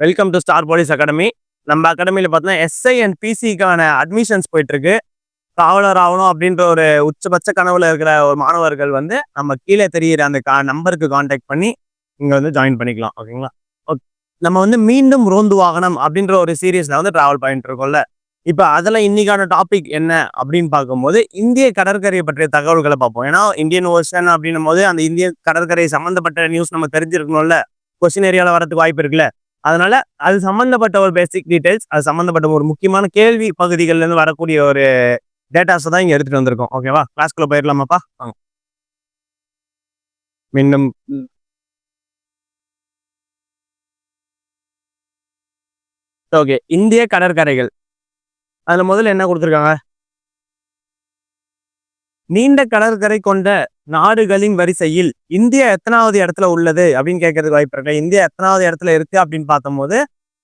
Welcome to star police academy நம்ம அகாடமியில் பார்த்தோன்னா எஸ்ஐ அண்ட் பிசிக்கான அட்மிஷன்ஸ் போயிட்டுருக்கு. ட்ராவலர் காவலர் ஆகணும் அப்படின்ற ஒரு உச்சபட்ச கனவுல இருக்கிற ஒரு மாணவர்கள் வந்து நம்ம கீழே தெரியிற அந்த கா நம்பருக்கு காண்டாக்ட் பண்ணி இங்கே வந்து ஜாயின் பண்ணிக்கலாம். ஓகேங்களா ஓகே நம்ம வந்து மீண்டும் ரோந்து வாகனம் அப்படின்ற ஒரு சீரியஸில் வந்து ட்ராவல் பண்ணிட்டு இருக்கோம்ல. இப்போ அதில் இன்னைக்கான டாபிக் என்ன அப்படின்னு பார்க்கும்போது இந்திய கடற்கரையை பற்றிய தகவல்களை பார்ப்போம். ஏன்னா இந்தியன் ஓஷன் அப்படின்னும் போது அந்த இந்திய கடற்கரை சம்மந்தப்பட்ட நியூஸ் நம்ம தெரிஞ்சிருக்கணும்ல. கொஸ்டின் ஏரியாவில் வரதுக்கு வாய்ப்பு இருக்குல்ல. அதனால அது சம்பந்தப்பட்ட ஒரு பேசிக் டீடைல்ஸ் அது சம்பந்தப்பட்ட ஒரு முக்கியமான கேள்வி பகுதிகள்ல இருந்து வரக்கூடிய ஒரு டேட்டாஸ் தான் இங்க எடுத்துட்டு வந்திருக்கோம். ஓகேவா கிளாஸ்க்குள்ள போயிடலாமாப்பா? வாங்க. மீண்டும் ஓகே இந்திய கடற்கரைகள். அதுல முதல்ல என்ன கொடுத்துருக்காங்க? நீண்ட கடற்கரை கொண்ட நாடுகளின் வரிசையில் இந்தியா எத்தனாவது இடத்துல உள்ளது அப்படின்னு கேட்கறதுக்கு வாய்ப்பு இருக்கு. இந்தியா எத்தனாவது இடத்துல இருக்கு அப்படின்னு பார்த்தபோது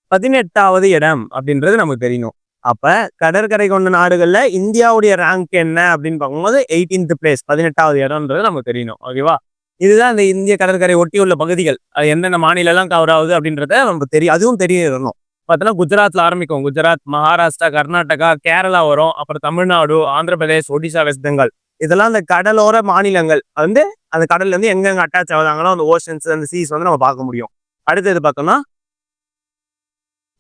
பதினெட்டாவது இடம் அப்படின்றது நமக்கு தெரியணும். அப்ப கடற்கரை கொண்ட நாடுகள்ல இந்தியாவுடைய ரேங்க் என்ன அப்படின்னு பார்க்கும்போது எயிட்டீன்த் பிளேஸ் பதினெட்டாவது இடம்ன்றது நமக்கு தெரியணும். ஓகேவா இதுதான் இந்த இந்திய கடற்கரை ஒட்டியுள்ள பகுதிகள். அது எந்தெந்த மாநிலம் கவர் ஆகுது அப்படின்றத நமக்கு தெரியும் அதுவும் தெரியணும் பார்த்தோன்னா குஜராத்ல ஆரம்பிக்கும். குஜராத் மகாராஷ்டிரா கர்நாடகா கேரளா வரும். அப்புறம் தமிழ்நாடு ஆந்திர பிரதேஷ் ஒடிசா வெஸ்ட் பெங்கால். இதெல்லாம் அந்த கடலோர மாநிலங்கள் வந்து அந்த கடல்ல இருந்து எங்கெங்க அட்டாச் ஆகுதாங்களோ அந்த ஓஷன்ஸ் அந்த சீஸ் வந்து நம்ம பார்க்க முடியும். அடுத்தது பார்த்தோம்னா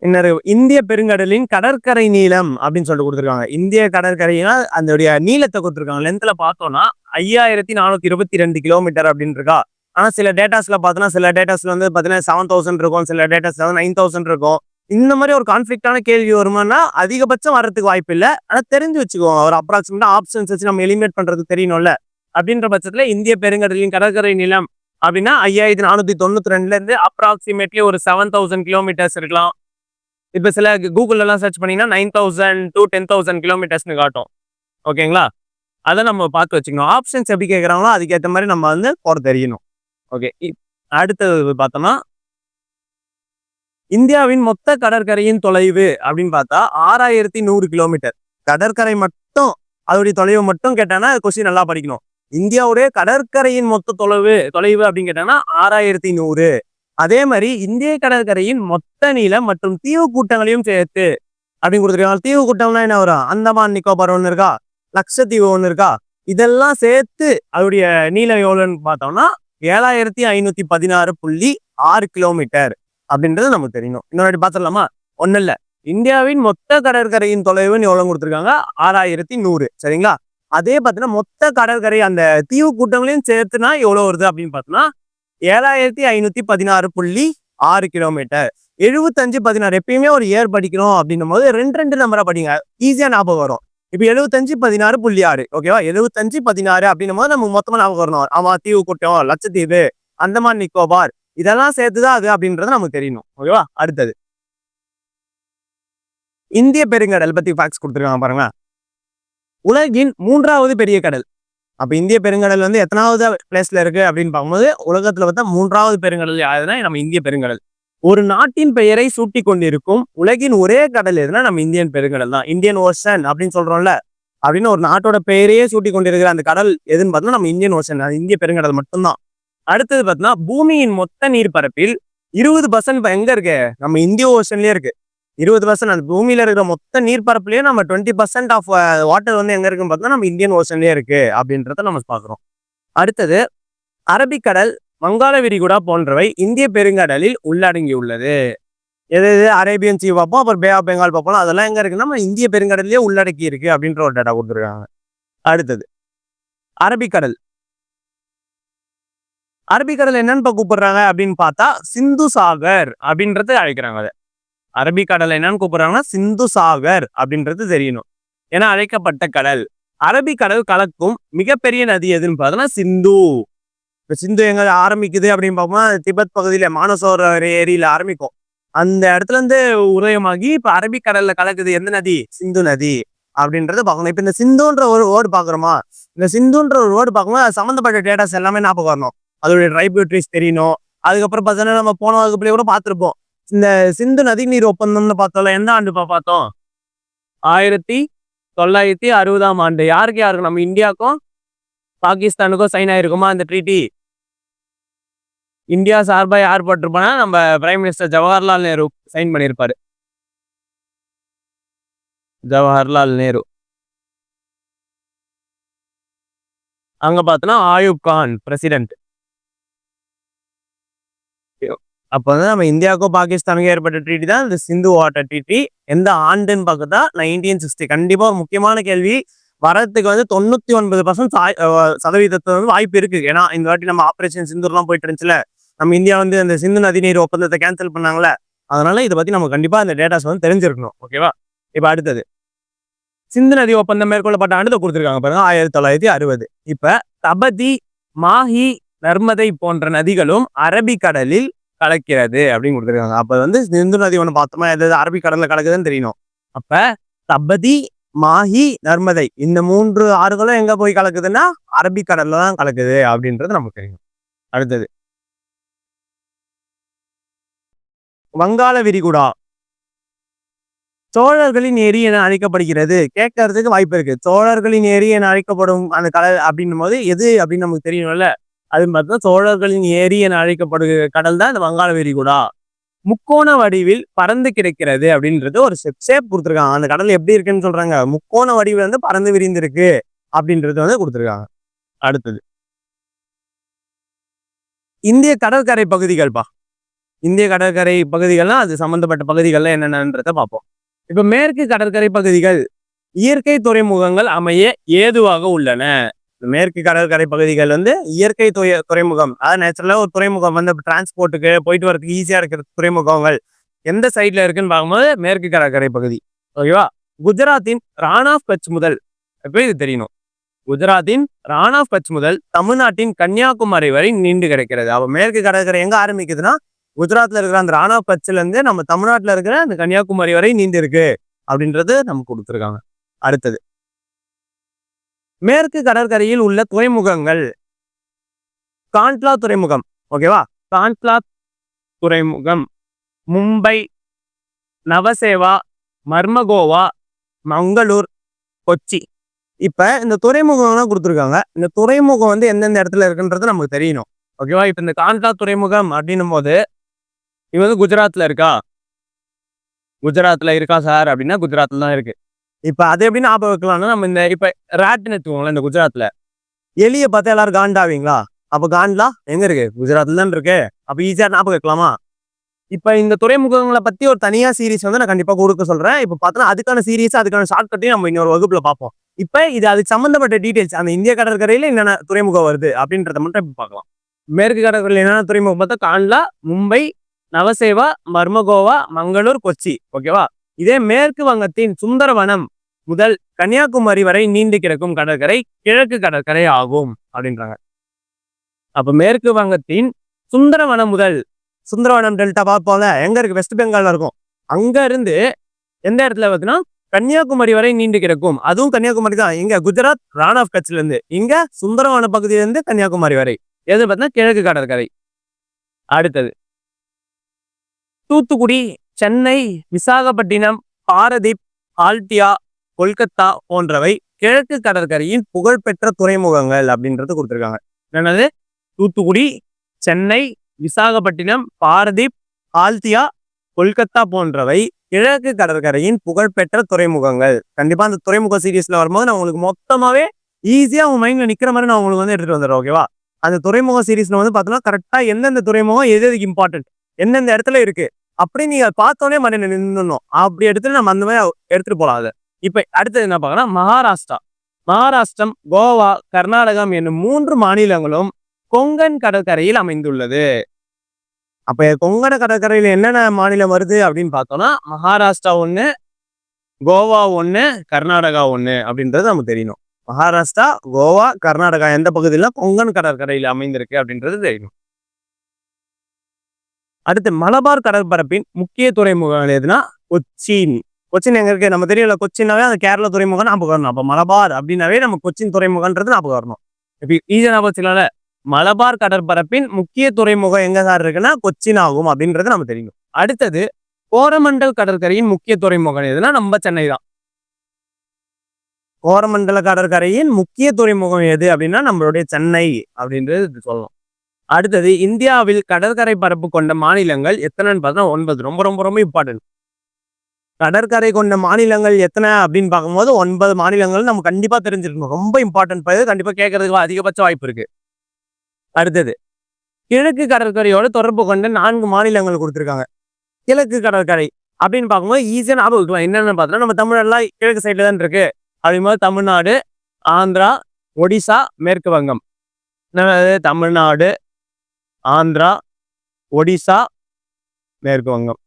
இன்னொரு இந்திய பெருங்கடலின் கடற்கரை நீளம் அப்படின்னு சொல்லிட்டு கொடுத்துருக்காங்க. இந்திய கடற்கரைனா அதனுடைய நீளத்தை கொடுத்துருக்காங்க. லென்த்ல பார்த்தோம்னா ஐயாயிரத்தி நானூத்தி இருபத்தி ரெண்டு கிலோமீட்டர் அப்படின்னு இருக்கா ஆனா சில டேட்டாஸ்ல பார்த்தோம்னா சில டேட்டாஸ்ல வந்து பார்த்தீங்கன்னா செவன் தௌசண்ட் இருக்கும். சில டேட்டாஸ்ல வந்து நைன் தௌசண்ட் இருக்கும். இந்த மாதிரி ஒரு கான்ஃபிளிக்டான கேள்வி வருமானா அதிகபட்சம் வர்றதுக்கு வாய்ப்பு இல்லை ஆனால் தெரிஞ்சு வச்சுக்குவோம் ஒரு அப்ராக்சிமேட்டா ஆப்ஷன்ஸ் வச்சு நம்ம எலிமினேட் பண்றது தெரியணும்ல. அப்படின்ற பட்சத்தில் இந்திய பெருங்கடலின் கடற்கரை நிலம் அப்படின்னா ஐயாயிரத்தி நானூற்றி தொண்ணூற்றி ரெண்டுலேருந்து அப்ராக்சிமேட்லி ஒரு செவன் தௌசண்ட் கிலோமீட்டர்ஸ் இருக்கலாம். இப்போ சில கூகுள்ல சர்ச் பண்ணிங்கன்னா nine thousand to ten thousand கிலோமீட்டர்ஸ்னு காட்டும். ஓகேங்களா? அதை நம்ம பார்த்து வச்சுக்கணும். ஆப்ஷன்ஸ் எப்படி கேட்குறாங்களோ அதுக்கேற்ற மாதிரி நம்ம வந்து போகிற தெரியணும் ஓகே அடுத்தது பார்த்தோம்னா இந்தியாவின் மொத்த கடற்கரையின் தொலைவு அப்படின்னு பார்த்தா ஆறாயிரத்தி நூறு கிலோமீட்டர் கடற்கரை மட்டும் அதோடைய தொலைவு மட்டும் கேட்டானா கொஸ்டின் நல்லா படிக்கணும். இந்தியாவுடைய கடற்கரையின் மொத்த தொலைவு தொலைவு அப்படின்னு கேட்டாங்கன்னா ஆறாயிரத்தி நூறு. அதே மாதிரி இந்திய கடற்கரையின் மொத்த நீளம் மற்றும் தீவு கூட்டங்களையும் சேர்த்து அப்படின்னு கொடுத்துருக்காங்க. தீவு கூட்டம்னா என்ன வரும்? அந்தமான் நிக்கோபார் ஒன்று இருக்கா? லட்சத்தீவு ஒன்று இருக்கா? இதெல்லாம் சேர்த்து அதோடைய நீளம் எவ்வளோன்னு பார்த்தோம்னா ஏழாயிரத்தி ஐநூத்தி பதினாறு புள்ளி ஆறு கிலோமீட்டர் அப்படின்றது நமக்கு தெரியணும். இன்னொரு பார்த்துடலாமா? ஒன்றும் இல்லை. இந்தியாவின் மொத்த கடற்கரையின் தொலைவுன்னு எவ்வளோ கொடுத்துருக்காங்க? ஆறாயிரத்தி நூறு. சரிங்களா? அதே பார்த்தீங்கன்னா மொத்த கடற்கரை அந்த தீவு கூட்டங்களையும் சேர்த்துனா எவ்வளோ வருது அப்படின்னு பார்த்தோம்னா ஏழாயிரத்தி ஐநூற்றி பதினாறு புள்ளி ஆறு கிலோமீட்டர். எழுபத்தஞ்சு பதினாறு. எப்பயுமே ஒரு ஏர் படிக்கணும் அப்படின்னும் போது ரெண்டு ரெண்டு நம்பரை படிங்க. ஈஸியாக ஞாபகம் வரும். இப்போ எழுபத்தஞ்சு பதினாறு புள்ளி ஆறு. ஓகேவா எழுபத்தஞ்சு பதினாறு அப்படின்னும் போது நம்ம மொத்தமாக ஞாபகம் வரணும். ஆமா தீவு கூட்டம் லட்சத்தீவு அந்தமான் நிக்கோபார். இதெல்லாம் சேர்த்துதான் அது அப்படின்றது நமக்கு தெரியணும். ஓகேவா? அடுத்தது. இந்திய பெருங்கடல் பத்தி ஃபேக்ஸ் கொடுத்துருக்காங்க பாருங்க உலகின் மூன்றாவது பெரிய கடல். அப்ப இந்திய பெருங்கடல் வந்து எத்தனாவது பிளேஸ்ல இருக்கு அப்படின்னு பார்க்கும்போது உலகத்துல பார்த்தா மூன்றாவது பெருங்கடல் யாருன்னா நம்ம இந்திய பெருங்கடல். ஒரு நாட்டின் பெயரை சூட்டி கொண்டிருக்கும் உலகின் ஒரே கடல் எதுனா நம்ம இந்தியன் பெருங்கடல் தான். இந்தியன் ஓஷன் அப்படின்னு சொல்றோம்ல அப்படின்னு ஒரு நாட்டோட பெயரையே சூட்டி கொண்டிருக்கிற அந்த கடல் எதுன்னு பார்த்தோம்னா நம்ம இந்தியன் ஓஷன் அது இந்திய பெருங்கடல் மட்டும்தான். அடுத்தது பார்த்தோம்னா பூமியின் மொத்த நீர்ப்பரப்பில் இருபது பர்சன்ட் எங்க இருக்கு? நம்ம இந்திய ஓஷன்லயே இருக்கு. இருபது பர்சன்ட் அந்த பூமியில இருக்கிற மொத்த நீர்ப்பரப்புலயே நம்ம டுவெண்ட்டி பர்சன்ட் ஆஃப் வாட்டர் வந்து எங்க இருக்குன்னு பார்த்தோம்னா நம்ம இந்தியன் ஓஷன்லயே இருக்கு அப்படின்றத நம்ம பார்க்குறோம் அடுத்தது அரபிக்கடல் வங்காள விரிகுடா போன்றவை இந்திய பெருங்கடலில் உள்ளடங்கியுள்ளது. எது எது? அரேபியன் சீ பார்ப்போம் அப்புறம் பே ஆஃப் பெங்கால் பார்ப்போம். அதெல்லாம் எங்க இருக்குன்னா நம்ம இந்திய பெருங்கடல்லேயே உள்ளடக்கி இருக்கு அப்படின்ற ஒரு டேட்டா கொடுத்துருக்காங்க. அடுத்தது அரபிக்கடல். அரபிக்கடல் என்னன்னு கூப்பிடுறாங்க அப்படின்னு பார்த்தா சிந்து சாகர் அப்படின்றது அழைக்கிறாங்க அதை. அரபிக்கடல் என்னன்னு கூப்பிடுறாங்கன்னா சிந்து சாகர் அப்படின்றது தெரியணும். ஏன்னா அழைக்கப்பட்ட கடல். அரபிக்கடல் கலக்கும் மிகப்பெரிய நதி எதுன்னு பார்த்தோம்னா சிந்து. இப்போ சிந்து எங்க ஆரம்பிக்குது அப்படின்னு பார்ப்போம்னா திபெத் பகுதியில மானசோர ஏரியில ஆரம்பிக்கும். அந்த இடத்துல இருந்து உதயமாகி இப்ப அரபிக்கடல்ல கலக்குது எந்த நதி? சிந்து நதி அப்படின்றத பார்க்கணும். இப்ப இந்த சிந்துன்ற ஒரு வேர்டு பாக்குறோமா இந்த சிந்துன்ற ஒரு வேர்டு பார்க்கும்போது அது சம்மந்தப்பட்ட டேட்டாஸ் எல்லாமே ஞாபகம் வரணும். அதோடைய ட்ரைபியூட்ரிஸ் தெரியணும். அதுக்கப்புறம் பார்த்தோன்னா நம்ம போன வகுப்புலேயே கூட பார்த்துருப்போம். இந்த சிந்து நதி நீர் ஒப்பந்தம்னு பார்த்தோம்ல எந்த ஆண்டுப்பா பார்த்தோம்? ஆயிரத்தி தொள்ளாயிரத்தி அறுபதாம் ஆண்டு. யாருக்கு யாருக்கு? நம்ம இந்தியாவுக்கும் பாகிஸ்தானுக்கும் சைன் ஆயிருக்குமா அந்த ட்ரீட்டி இந்தியா சார்பாக யார் போட்டிருப்பானா நம்ம prime minister Jawaharlal Nehru sign பண்ணியிருப்பாரு. ஜவஹர்லால் நேரு. அங்க பார்த்தோன்னா ஆயூப் கான் பிரசிடென்ட் அப்போ வந்து நம்ம இந்தியாவுக்கும் பாகிஸ்தானுக்கும் ஏற்பட்ட ட்ரீட்டி தான் இந்த சிந்து வாட்டர் ட்ரீட்டி எந்த ஆண்டுன்னு பார்த்தா நைன்டீன் சிக்ஸ்டி கண்டிப்பாக ஒரு முக்கியமான கேள்வி. வரதுக்கு வந்து தொண்ணூத்தி ஒன்பது பர்சன்ட் சதவீதத்தை வந்து வாய்ப்பு இருக்கு. ஏன்னா இந்த வாட்டி நம்ம ஆப்ரேஷன் சிந்தூர்லாம் போயிட்டு இருந்துச்சுல. நம்ம இந்தியா வந்து அந்த சிந்து நதிநீர் ஒப்பந்தத்தை கேன்சல் பண்ணாங்களே அதனால இதை பத்தி நம்ம கண்டிப்பா அந்த டேட்டாஸ் வந்து தெரிஞ்சிருக்கணும். ஓகேவா இப்போ அடுத்தது. சிந்து நதி ஒப்பந்தம் மேற்கொள்ளப்பட்ட ஆண்டு கொடுத்துருக்காங்க பாருங்க. ஆயிரத்தி தொள்ளாயிரத்தி அறுபது. இப்ப தபதி மாஹி நர்மதை போன்ற நதிகளும் அரபிக்கடலில் கலக்கிறது அப்படின்னு கொடுத்துருக்காங்க. அப்ப வந்து சிந்து நதி ஒன்று பார்த்தோமா? எதாவது அரபிக்கடல்ல கலக்குதுன்னு தெரியணும் அப்ப தபதி மாஹி நர்மதை இந்த மூன்று ஆறுகளும் எங்க போய் கலக்குதுன்னா? அரபிக்கடல்ல தான் கலக்குது அப்படின்றது நமக்கு தெரியும். அடுத்தது. வங்காள விரிகுடா. சோழர்களின் ஏரி என அழைக்கப்படுகிறது. கேட்கறதுக்கு வாய்ப்பு இருக்கு. சோழர்களின் ஏரி என அழைக்கப்படும் அந்த கடல் அப்படின்னும் போது எது அப்படின்னு நமக்கு தெரியணும்ல அது பார்த்தா சோழர்களின் ஏரி என அழைக்கப்படுகிற கடல் தான் இந்த வங்காள விரிகுடா முக்கோண வடிவில் பறந்து கிடக்கிறது அப்படின்றது ஒரு ஷேப் கொடுத்துருக்காங்க. அந்த கடல் எப்படி இருக்குன்னு சொல்றாங்க. முக்கோண வடிவில் வந்து பறந்து விரிந்திருக்கு அப்படின்றது வந்து கொடுத்துருக்காங்க. அடுத்தது. இந்திய கடற்கரை பகுதிகள்பா இந்திய கடற்கரை பகுதிகள்லாம் அது சம்பந்தப்பட்ட பகுதிகள்ல என்னென்னன்றத பார்ப்போம். இப்ப மேற்கு கடற்கரை பகுதிகள் இயற்கை துறைமுகங்கள் அமைய ஏதுவாக உள்ளன. மேற்கு கடற்கரை பகுதிகள் வந்து இயற்கை துறை துறைமுகம். அதாவது நேச்சுரலாக ஒரு துறைமுகம் வந்து டிரான்ஸ்போர்ட்டுக்கு போயிட்டு வரதுக்கு ஈஸியாக இருக்கிற துறைமுகங்கள் எந்த சைடில் இருக்குன்னு பார்க்கும்போது மேற்கு கடற்கரை பகுதி. ஓகேவா குஜராத்தின் ரான் ஆஃப் கட்ச் முதல் இப்போ இது தெரியணும். குஜராத்தின் ரான் ஆஃப் கட்ச் முதல் தமிழ்நாட்டின் கன்னியாகுமரி வரை நீண்டு கிடைக்கிறது. அப்போ மேற்கு கடற்கரை எங்கே ஆரம்பிக்குதுன்னா குஜராத்தில் இருக்கிற அந்த ரான் ஆஃப் இருந்து நம்ம தமிழ்நாட்டில் இருக்கிற அந்த கன்னியாகுமரி வரை நீண்டு இருக்கு அப்படின்றது நமக்கு கொடுத்துருக்காங்க. அடுத்தது. மேற்கு கடற்கரையில் உள்ள துறைமுகங்கள். காண்ட்லா துறைமுகம். ஓகேவா காண்ட்லா துறைமுகம். மும்பை நவசேவா மர்மகோவா மங்களூர் கொச்சி. இப்போ இந்த துறைமுகம்லாம் கொடுத்துருக்காங்க. இந்த துறைமுகம் வந்து எந்தெந்த இடத்துல இருக்குன்றது நமக்கு தெரியணும். ஓகேவா இப்போ இந்த காண்ட்லா துறைமுகம் அப்படின்னும் போது இது வந்து குஜராத்தில் இருக்கா? குஜராத்தில் இருக்கா சார்? அப்படின்னா குஜராத்தில் தான் இருக்குது இப்போ அது எப்படி ஞாபகம் வைக்கலாம்னா நம்ம இந்த இப்போ ராட்னு எடுத்துக்கோங்களேன் இந்த குஜராத்தில் எலியை பார்த்தா எல்லாரும் காண்டாவீங்களா? அப்போ காண்டா எங்க இருக்கு? குஜராத்தில் தான் இருக்கு. அப்போ ஈஸியாக ஞாபகம் வைக்கலாமா? இப்போ இந்த துறைமுகங்களை பத்தி ஒரு தனியாக சீரிஸ் வந்து நான் கண்டிப்பாக கொடுக்க சொல்றேன். இப்போ பார்த்தோன்னா அதுக்கான சீரிஸ் அதுக்கான ஷார்ட்கட்டையும் நம்ம இன்னொரு வகுப்புல பார்ப்போம். இப்போ இது அதுக்கு சம்மந்தப்பட்ட டீட்டெயில்ஸ் அந்த இந்திய கடற்கரையில் என்னென்ன துறைமுகம் வருது அப்படின்றத மட்டும் இப்போ பார்க்கலாம். மேற்கு கடற்கரையில் என்னென்ன துறைமுகம் பார்த்தா காண்ட்லா மும்பை நவசேவா மர்மகோவா மங்களூர் கொச்சி. ஓகேவா? இதே மேற்கு வங்கத்தின் சுந்தரவனம் முதல் கன்னியாகுமரி வரை நீண்டு கிடக்கும் கடற்கரை கிழக்கு கடற்கரை ஆகும் அப்படின்றாங்க. அப்ப மேற்கு வங்கத்தின் சுந்தரவனம் முதல் சுந்தரவனம் டெல்டா பார்ப்போம்ல எங்க இருக்கு? வெஸ்ட் பெங்கால்ல இருக்கும். அங்க இருந்து எந்த இடத்துல பார்த்தீங்கன்னா கன்னியாகுமரி வரை நீண்டு கிடக்கும். அதுவும் கன்னியாகுமரி தான். இங்க குஜராத் ரான் ஆஃப் கட்சில இருந்து இங்க சுந்தரவன பகுதியிலிருந்து கன்னியாகுமரி வரை. எது பார்த்தீங்கன்னா கிழக்கு கடற்கரை. அடுத்தது தூத்துக்குடி சென்னை விசாகப்பட்டினம் பாரதீப் ஆல்டியா கொல்கத்தா போன்றவை கிழக்கு கடற்கரையின் புகழ்பெற்ற துறைமுகங்கள் அப்படின்றது கொடுத்துருக்காங்க. என்னது? தூத்துக்குடி சென்னை விசாகப்பட்டினம் பாரதீப் ஆல்தியா கொல்கத்தா போன்றவை கிழக்கு கடற்கரையின் புகழ்பெற்ற துறைமுகங்கள். கண்டிப்பா அந்த துறைமுக சீரீஸ்ல வரும்போது நான் உங்களுக்கு மொத்தமாவே ஈஸியா உங்க மைண்ட்ல நிக்கிற மாதிரி நான் உங்களுக்கு வந்து எடுத்துட்டு வந்துடுறேன் ஓகேவா அந்த துறைமுக சீரீஸ்ல வந்து பார்த்தோம்னா கரெக்டா எந்தெந்த துறைமுகம் எது எதுக்கு இம்பார்ட்டன்ட் எந்தெந்த இடத்துல இருக்கு அப்படி நீங்க பார்த்தோன்னே மறுபடியும் நின்றுணும் அப்படி எடுத்துட்டு நம்ம அந்த மாதிரி எடுத்துட்டு போலாம் அதை. இப்போ அடுத்தது என்ன பார்க்கலாம் மகாராஷ்டிரா. மகாராஷ்டிரம் கோவா கர்நாடகம் என்னும் மூன்று மாநிலங்களும் கொங்கன் கடற்கரையில் அமைந்துள்ளது. அப்போ கொங்கண கடற்கரையில் என்னென்ன மாநிலம் வருது அப்படின்னு பார்த்தோம்னா மகாராஷ்டிரா ஒன்று கோவா ஒன்று கர்நாடகா ஒன்று அப்படின்றது நமக்கு தெரியணும். மகாராஷ்டிரா கோவா கர்நாடகா எந்த பகுதியில? கொங்கன் கடற்கரையில் அமைந்திருக்கு அப்படின்றது தெரியணும். அடுத்து மலபார் கடற்பரப்பின் முக்கிய துறைமுகங்கள் எதுனா கொச்சின். கொச்சின் எங்க இருக்கு? நம்ம தெரியல. கொச்சினாவே அந்த கேரள துறைமுகம் ஞாபகம் வரணும். அப்ப மலபார் அப்படின்னாவே நம்ம கொச்சின் துறைமுகன்றது ஞாபகம் வரணும். இப்போ ஈஸியா ஞாபகம் மலபார் கடற்பரப்பின் முக்கிய துறைமுகம் எங்க சார் இருக்குன்னா கொச்சின் ஆகும் அப்படின்றது நம்ம தெரியும். அடுத்தது கோரமண்டல் கடற்கரையின் முக்கிய துறைமுகம் எதுனா நம்ம சென்னை தான். கோரமண்டல கடற்கரையின் முக்கிய துறைமுகம் எது அப்படின்னா நம்மளுடைய சென்னை அப்படின்றது சொல்லலாம். அடுத்தது இந்தியாவில் கடற்கரை பரப்பு கொண்ட மாநிலங்கள் எத்தனைன்னு பார்த்தா ஒன்பது. ரொம்ப ரொம்ப ரொம்ப இம்பார்ட்டன்ட் கடற்கரை கொண்ட மாநிலங்கள் எத்தனை அப்படின்னு பார்க்கும்போது ஒன்பது மாநிலங்கள் நம்ம கண்டிப்பாக தெரிஞ்சிருக்கணும். ரொம்ப இம்பார்ட்டன்ட் பகுதி கண்டிப்பாக கேட்கறதுக்கு அதிகபட்ச வாய்ப்பு இருக்கு. அடுத்தது கிழக்கு கடற்கரையோட தொடர்பு கொண்ட நான்கு மாநிலங்கள் கொடுத்துருக்காங்க. கிழக்கு கடற்கரை அப்படின்னு பார்க்கும்போது ஈஸியாக ஞாபகம் என்னென்னு பார்த்தோன்னா நம்ம தமிழ்நாடுலாம் கிழக்கு சைடில் தான் இருக்கு. அப்படிங்கும்போது தமிழ்நாடு ஆந்திரா ஒடிசா மேற்கு வங்கம். தமிழ்நாடு ஆந்திரா ஒடிசா மேற்கு வங்கம்.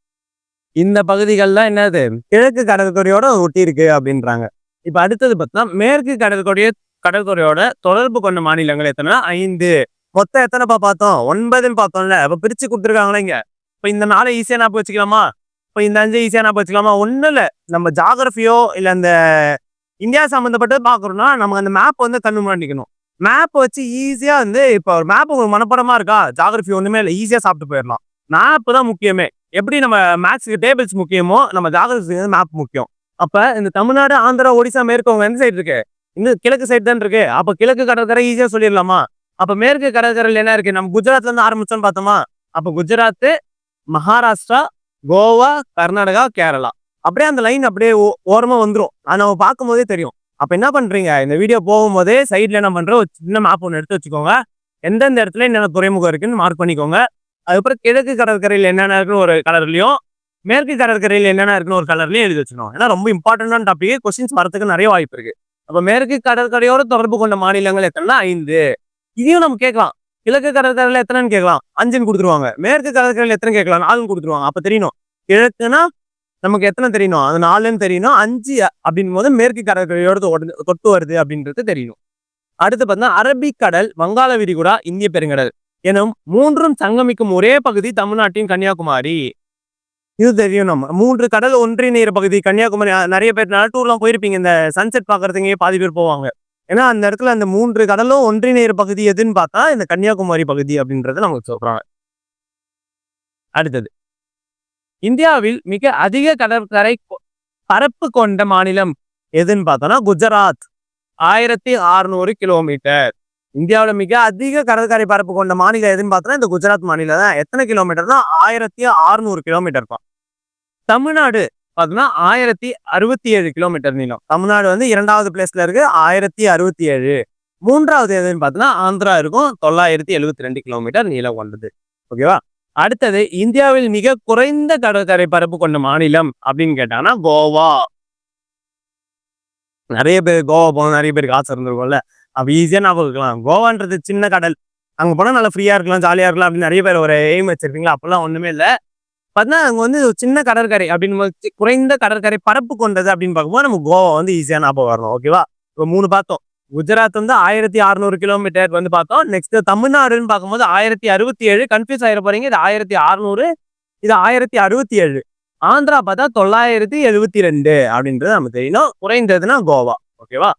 இந்த பகுதிகள்லாம் என்னது? கிழக்கு கடற்கரையோட ஒட்டி இருக்கு அப்படின்றாங்க. இப்ப அடுத்தது பார்த்தா மேற்கு கடற்கரைய கடற்கரையோட தொடர்பு கொண்ட மாநிலங்கள் எத்தனை ஐந்து. மொத்தம் எத்தனைப்பா பார்த்தோம்? ஒன்பதுன்னு பார்த்தோம்ல. இப்ப பிரிச்சு கொடுத்துருக்காங்களே இங்க. இப்ப இந்த நாளை ஈஸியா நான் வச்சுக்கலாமா? இப்ப இந்த அஞ்சு ஈஸியா ஞாபகம் வச்சுக்கலாமா? ஒன்றும் இல்ல. நம்ம ஜாகிரபியோ இல்ல அந்த இந்தியா சம்மந்தப்பட்டது பாக்குறோம்னா நம்ம அந்த மேப் வந்து கண்ணு முன்னாடிக்கணும் மேப் வச்சு ஈஸியா வந்து இப்போ ஒரு மேப் உங்களுக்கு மனப்படமா இருக்கா? ஜாகிரபி ஒண்ணுமே இல்லை. ஈஸியா சாப்பிட்டு போயிடலாம். மேப் தான் முக்கியமே. எப்படி நம்ம மேக்ஸுக்கு டேபிள்ஸ் முக்கியமோ நம்ம ஜாகிரபி மேப் முக்கியம். அப்போ இந்த தமிழ்நாடு ஆந்திரா ஒடிசா மேற்கு அவங்க எந்த சைடு இருக்கு. இன்னும் கிழக்கு சைடு தான் இருக்கு. அப்போ கிழக்கு கடற்கரை ஈஸியாக சொல்லிடலாமா? அப்போ மேற்கு கடற்கரையில் என்ன இருக்கு? நம்ம குஜராத்ல இருந்து ஆரம்பிச்சோம்னு பார்த்தோமா? அப்போ குஜராத் மகாராஷ்டிரா கோவா கர்நாடகா கேரளா. அப்படியே அந்த லைன் அப்படியே ஓ- வந்துடும் அது நம்ம பார்க்கும்போதே தெரியும். அப்போ என்ன பண்ணுறீங்க இந்த வீடியோ போகும்போதே சைடில் என்ன பண்ணுற ஒரு சின்ன மேப் ஒன்று எடுத்து வச்சுக்கோங்க. எந்தெந்த இடத்துல என்னென்ன துறைமுகம் இருக்குன்னு மார்க் பண்ணிக்கோங்க. அதுக்கப்புறம் கிழக்கு கடற்கரையில் என்னென்ன இருக்குன்னு ஒரு கலர்லையும் மேற்கு கடற்கரையில் என்னென்ன இருக்குன்னு ஒரு கலர்லையும் எழுதி வச்சுக்கணும் ஏன்னா ரொம்ப இம்பார்ட்டண்டான டாபிக் கொஸ்டின்ஸ் வரதுக்கு நிறைய வாய்ப்பு இருக்கு. அப்போ மேற்கு கடற்கரையோட தொடர்பு கொண்ட மாநிலங்கள் எத்தனைனா ஐந்து. இதையும் நம்ம கேட்கலாம். கிழக்கு கடற்கரையில் எத்தனைன்னு கேட்கலாம். அஞ்சுன்னு கொடுத்துருவாங்க. மேற்கு கடற்கரையில் எத்தனை கேட்கலாம்? நாலுன்னு கொடுத்துருவாங்க. அப்போ தெரியணும். கிழக்குனா நமக்கு எத்தனை தெரியணும்? அது நாலுன்னு தெரியணும். அஞ்சு அப்படின் போது மேற்கு கடற்கரையோட தொட்டு வருது அப்படின்றது தெரியணும். அடுத்து பார்த்தா அரபிக் கடல் வங்காள விரிகுடா இந்திய பெருங்கடல். எனும் மூன்றும் சங்கமிக்கும் ஒரே பகுதி தமிழ்நாட்டின் கன்னியாகுமரி. இது தெரியும் நம்ம. மூன்று கடல் ஒன்றிணைகிற பகுதி கன்னியாகுமரி. நிறைய பேர் டூர்லாம் போயிருப்பீங்க. இந்த சன்செட் பாக்குறதுக்கே பாதி பேர் போவாங்க. ஏன்னா அந்த இடத்துல அந்த மூன்று கடலும் ஒன்றிணைகிற பகுதி எதுன்னு பார்த்தா இந்த கன்னியாகுமரி பகுதி அப்படின்றத நமக்கு சொல்றாங்க. அடுத்தது. இந்தியாவில் மிக அதிக கடற்கரை கொ- பரப்பு கொண்ட மாநிலம் எதுன்னு பார்த்தோன்னா குஜராத். ஆயிரத்தி அறுநூறு கிலோமீட்டர். இந்தியாவில் மிக அதிக கடற்கரை பரப்பு கொண்ட மாநிலம் எதுன்னு பார்த்தோம்னா இந்த குஜராத் மாநிலம் தான் எத்தனை கிலோமீட்டர்னா ஆயிரத்தி அறுநூறு கிலோமீட்டர் தான் தமிழ்நாடு பார்த்தோம்னா ஆயிரத்தி அறுபத்தி ஏழு கிலோமீட்டர் நீளம். தமிழ்நாடு வந்து இரண்டாவது பிளேஸ்ல இருக்கு ஆயிரத்தி அறுபத்தி ஏழு மூன்றாவது எதுன்னு பார்த்தோம்னா ஆந்திரா இருக்கும் தொள்ளாயிரத்தி எழுபத்தி ரெண்டு கிலோமீட்டர் நீளம் கொண்டது. ஓகேவா? அடுத்தது இந்தியாவில் மிக குறைந்த கடற்கரை பரப்பு கொண்ட மாநிலம் அப்படின்னு கேட்டாங்கன்னா கோவா. நிறைய பேர் கோவா போகணும் நிறைய பேருக்கு ஆசை இருந்திருக்கும்ல. அப்போ ஈஸியாக ஞாபகம் இருக்கலாம் கோவான்றது சின்ன கடல். அங்கே போனால் நல்லா ஃப்ரீயாக இருக்கலாம் ஜாலியாக இருக்கலாம் அப்படின்னு நிறைய பேர் ஒரு எய்ம் வச்சுருக்கீங்களா அப்போல்லாம் ஒன்றுமே இல்லை. பார்த்தா அங்கே வந்து சின்ன கடற்கரை அப்படின்னு குறைந்த கடற்கரை பரப்பு கொண்டது அப்படின்னு பார்க்கும்போது நம்ம கோவா வந்து ஈஸியாக ஞாபகம் வரணும். ஓகேவா இப்போ மூணு பார்த்தோம். குஜராத் வந்து ஆயிரத்தி அறுநூறு கிலோமீட்டர் வந்து பார்த்தோம். நெக்ஸ்ட் தமிழ்நாடுன்னு பார்க்கும்போது ஆயிரத்தி அறுபத்தி ஏழு கன்ஃபியூஸ் ஆகிட போறீங்க. இது ஆயிரத்தி அறுநூறு இது ஆயிரத்தி அறுபத்தி ஏழு. ஆந்திரா பார்த்தா தொள்ளாயிரத்தி எழுபத்தி ரெண்டு அப்படின்றது நமக்கு தெரியணும் குறைந்ததுன்னா கோவா. ஓகேவா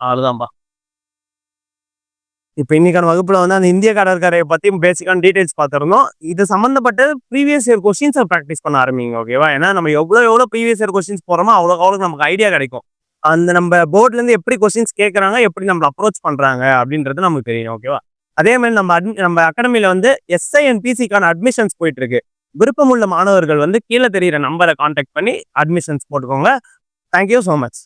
அவ்வளவுதான்பா. இப்போ இன்னைக்கான வகுப்புல வந்து அந்த இந்திய கடற்கரையை பத்தி பேசிக்கான டீடைல்ஸ் பார்த்துருந்தோம். இது சம்பந்தப்பட்ட ப்ரீவியஸ் இயர் கொஸ்டின்ஸை ப்ராக்டிஸ் பண்ண ஆரம்பிங்க ஓகேவா ஏன்னா நம்ம எவ்வளோ எவ்வளோ ப்ரீவியஸ் இயர் கொஸ்டின்ஸ் போறோமோ அவ்வளோ அவ்வளோ நமக்கு ஐடியா கிடைக்கும். அந்த நம்ம போர்ட்ல இருந்து எப்படி கொஸ்டின்ஸ் கேட்கறாங்க எப்படி நம்ம அப்ரோச் பண்றாங்க அப்படின்றது நமக்கு தெரியும் ஓகேவா அதே மாதிரி நம்ம அட்மி நம்ம அகாடமியில் வந்து எஸ்ஐ அண்ட் பிசிக்கான அட்மிஷன்ஸ் போயிட்டு இருக்கு விருப்பமுள்ள மாணவர்கள் வந்து கீழே தெரியிற நம்பரை காண்டாக்ட் பண்ணி அட்மிஷன்ஸ் போட்டுக்கோங்க. Thank you so much